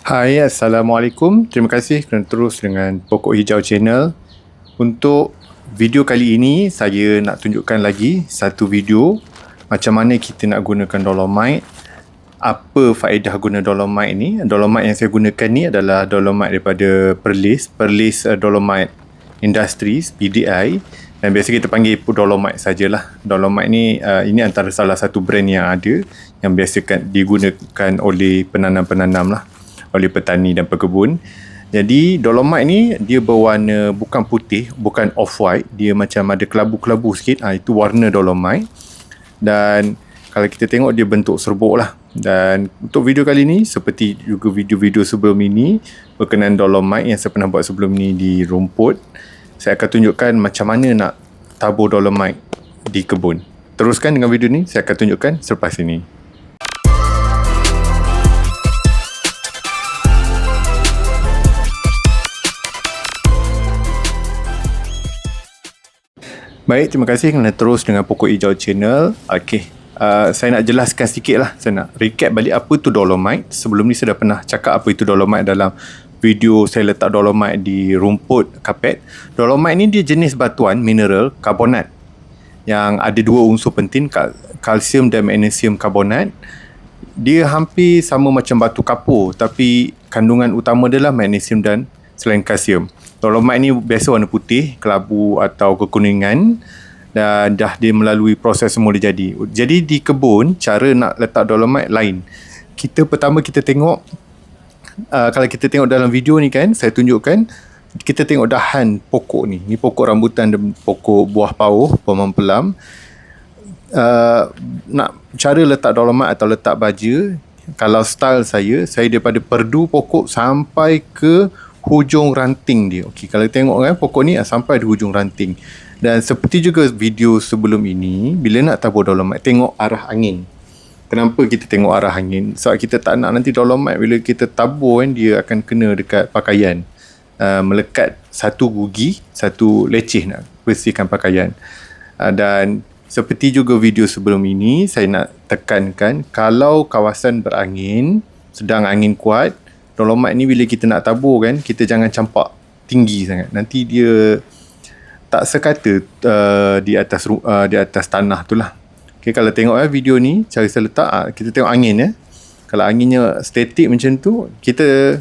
Hai, Assalamualaikum. Terima kasih kerana terus dengan Pokok Hijau Channel. Untuk video kali ini, saya nak tunjukkan lagi satu video macam mana kita nak gunakan dolomite. Apa faedah guna dolomite ni? Dolomite yang saya gunakan ni adalah dolomite daripada Perlis, Perlis uh, Dolomite Industries, PDI. Dan biasa kita panggil dolomite sajalah. Dolomite ni uh, ini antara salah satu brand yang ada yang biasa kan digunakan oleh penanam-penanam lah oleh petani dan pekebun. Jadi dolomite ni dia berwarna bukan putih, bukan off white, dia macam ada kelabu-kelabu sikit. Ha, itu warna dolomite. Dan kalau kita tengok dia bentuk serbuk lah. Dan untuk video kali ni seperti juga video-video sebelum ini berkenaan dolomite yang saya pernah buat sebelum ni di rumput, saya akan tunjukkan macam mana nak tabur dolomite di kebun. Teruskan dengan video ni, saya akan tunjukkan selepas ini. Baik, terima kasih kerana terus dengan Pokok Hijau Channel. Okey, uh, saya nak jelaskan sikit lah. Saya nak recap balik apa tu dolomite. Sebelum ni saya dah pernah cakap apa itu dolomite dalam video saya letak dolomite di rumput kapet. Dolomite ni dia jenis batuan mineral karbonat yang ada dua unsur penting kalsium dan magnesium karbonat. Dia hampir sama macam batu kapur tapi kandungan utama dia lah magnesium dan selain kalsium. Dolomite ni biasa warna putih, kelabu atau kekuningan dan dah dia melalui proses semula jadi. Jadi di kebun cara nak letak dolomite lain. Kita pertama kita tengok uh, kalau kita tengok dalam video ni kan saya tunjukkan kita tengok dahan pokok ni. Ni pokok rambutan dan pokok buah pauh, pemam pelam. Uh, nak cara letak dolomite atau letak baja kalau style saya, saya daripada perdu pokok sampai ke hujung ranting dia. Okey, kalau tengok kan pokok ni sampai di hujung ranting. Dan seperti juga video sebelum ini, bila nak tabur dolomite, tengok arah angin. Kenapa kita tengok arah angin? Sebab kita tak nak nanti dolomite bila kita tabur kan, dia akan kena dekat pakaian. Uh, melekat satu gugi, satu leceh nak bersihkan pakaian. Uh, dan seperti juga video sebelum ini, saya nak tekankan kalau kawasan berangin, sedang angin kuat, dolomite ni bila kita nak tabur kan kita jangan campak tinggi sangat. Nanti dia tak sekata uh, di atas uh, di atas tanah tu lah. Okay, kalau tengok eh, video ni cara saya letak uh, kita tengok angin ya kalau anginnya statik macam tu kita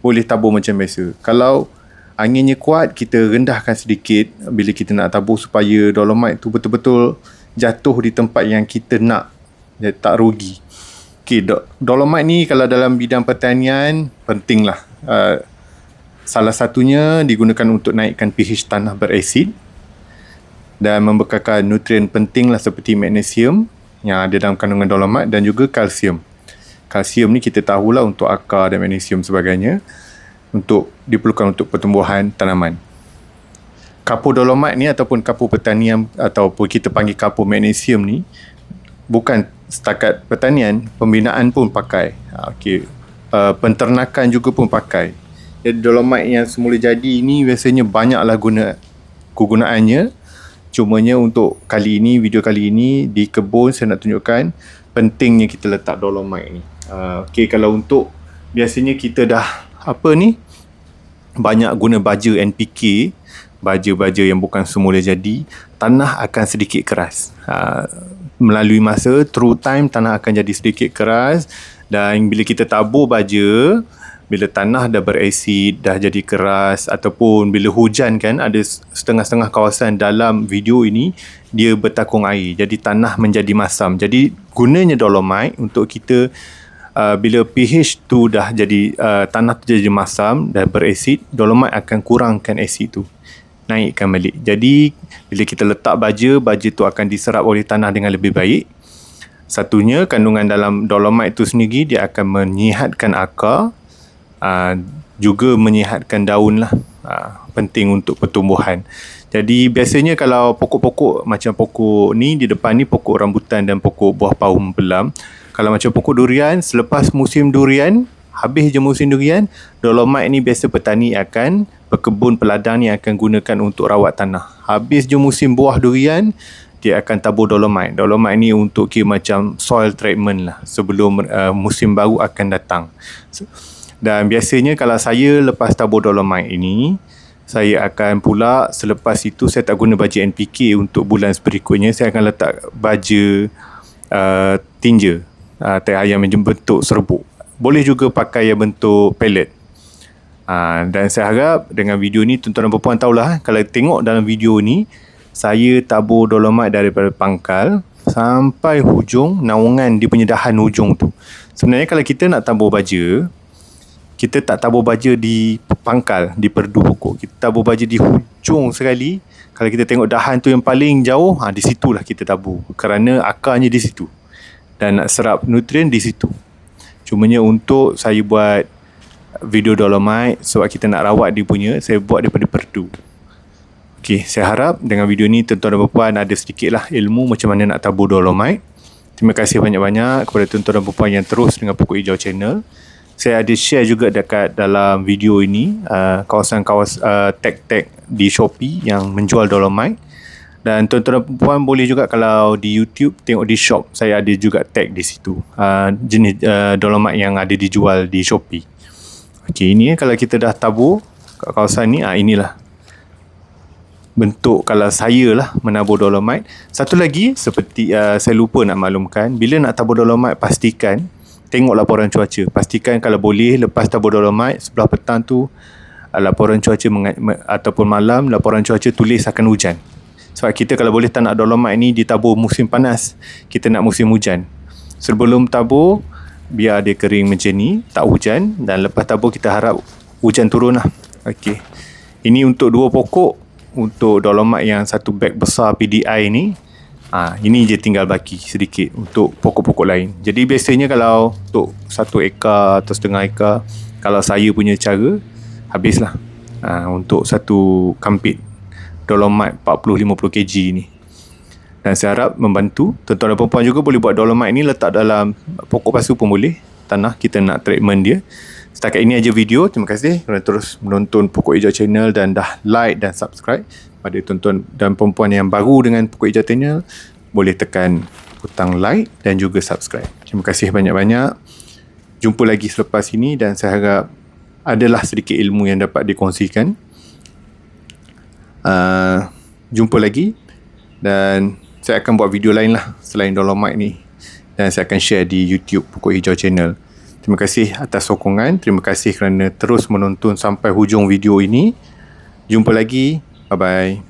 boleh tabur macam biasa. Kalau anginnya kuat kita rendahkan sedikit bila kita nak tabur supaya dolomite tu betul-betul jatuh di tempat yang kita nak. Dia tak rugi Okay, do- dolomite ni kalau dalam bidang pertanian pentinglah. Uh, salah satunya digunakan untuk naikkan pH tanah berasid dan membekalkan nutrien penting lah seperti magnesium yang ada dalam kandungan dolomite dan juga kalsium. Kalsium ni kita tahulah untuk akar dan magnesium sebagainya untuk diperlukan untuk pertumbuhan tanaman. Kapur dolomite ni ataupun kapur pertanian ataupun kita panggil kapur magnesium ni bukan setakat pertanian, pembinaan pun pakai. Ha, okey. Uh, penternakan juga pun pakai. Jadi dolomite yang semula jadi ini biasanya banyaklah guna kegunaannya. Cumanya untuk kali ini, video kali ini di kebun saya nak tunjukkan pentingnya kita letak dolomite ni. Uh, okey, kalau untuk biasanya kita dah apa ni? Banyak guna baja NPK, baja-baja yang bukan semula jadi, tanah akan sedikit keras. Uh, melalui masa through time tanah akan jadi sedikit keras. Dan bila kita tabur baja bila tanah dah berasid dah jadi keras ataupun bila hujan kan ada setengah-setengah kawasan dalam video ini dia bertakung air. Jadi tanah menjadi masam. Jadi gunanya dolomite untuk kita uh, bila pH tu dah jadi uh, tanah tu jadi masam dan berasid dolomite akan kurangkan asid tu naikkan balik. Jadi bila kita letak baja, baja tu akan diserap oleh tanah dengan lebih baik. Satunya kandungan dalam dolomite itu sendiri dia akan menyihatkan akar aa, ah, juga menyihatkan daun lah. Aa, ah, penting untuk pertumbuhan. Jadi biasanya kalau pokok-pokok macam pokok ni di depan ni pokok rambutan dan pokok buah paum pelam. Kalau macam pokok durian selepas musim durian habis je musim durian, dolomite ni biasa petani akan pekebun peladang ni akan gunakan untuk rawat tanah. Habis je musim buah durian, dia akan tabur dolomite. Dolomite ni untuk kira macam soil treatment lah sebelum uh, musim baru akan datang. Dan biasanya kalau saya lepas tabur dolomite ini, saya akan pula selepas itu saya tak guna baja NPK untuk bulan berikutnya. Saya akan letak baja uh, tinja uh, teh ayam yang bentuk serbuk. Boleh juga pakai yang bentuk pellet. Uh, dan saya harap dengan video ni tuan-tuan dan puan tahulah kalau tengok dalam video ni saya tabur dolomite daripada pangkal sampai hujung naungan dia punya dahan hujung tu. Sebenarnya kalau kita nak tabur baja, kita tak tabur baja di pangkal, di perdu pokok. Kita tabur baja di hujung sekali. Kalau kita tengok dahan tu yang paling jauh, ha, di situlah kita tabur. Kerana akarnya di situ. Dan nak serap nutrien di situ. Cumanya untuk saya buat video dolomite sebab kita nak rawat dia punya, saya buat daripada perdu. Okay, saya harap dengan video ni tuan-tuan dan puan ada sedikit lah ilmu macam mana nak tabur dolomite. Terima kasih banyak-banyak kepada tuan-tuan dan puan yang terus dengan Pokok Hijau Channel. Saya ada share juga dekat dalam video ini uh, kawasan-kawasan uh, tag-tag di Shopee yang menjual dolomite. Dan tuan-tuan dan puan boleh juga kalau di YouTube tengok di shop saya ada juga tag di situ uh, jenis uh, dolomite yang ada dijual di Shopee. Okey, ini kalau kita dah tabur kat kawasan ni, ah inilah bentuk kalau saya lah menabur dolomite. Satu lagi seperti uh, saya lupa nak maklumkan, bila nak tabur dolomite pastikan tengok laporan cuaca. Pastikan kalau boleh lepas tabur dolomite sebelah petang tu uh, laporan cuaca menga- me- ataupun malam laporan cuaca tulis akan hujan. Sebab kita kalau boleh tak nak dolomite ni ditabur musim panas, kita nak musim hujan. Sebelum tabur biar dia kering macam ni, tak hujan dan lepas tabur kita harap hujan turun lah. Okey. Ini untuk dua pokok untuk dolomite yang satu beg besar PDI ni ha, ini je tinggal baki sedikit untuk pokok-pokok lain jadi biasanya kalau untuk satu ekar atau setengah ekar kalau saya punya cara habislah ha, untuk satu kampit dolomite 40-50 kg ni dan saya harap membantu tuan-tuan dan perempuan juga boleh buat dolomite ni letak dalam pokok pasu pun boleh tanah kita nak treatment dia Setakat ini aja video. Terima kasih kerana terus menonton Pokok Hijau Channel dan dah like dan subscribe. Pada tuan-tuan dan perempuan yang baru dengan Pokok Hijau Channel, boleh tekan butang like dan juga subscribe. Terima kasih banyak-banyak. Jumpa lagi selepas ini dan saya harap adalah sedikit ilmu yang dapat dikongsikan. Uh, jumpa lagi dan saya akan buat video lain lah selain Dolomite ni dan saya akan share di YouTube Pokok Hijau Channel. Terima kasih atas sokongan. Terima kasih kerana terus menonton sampai hujung video ini. Jumpa lagi. Bye-bye.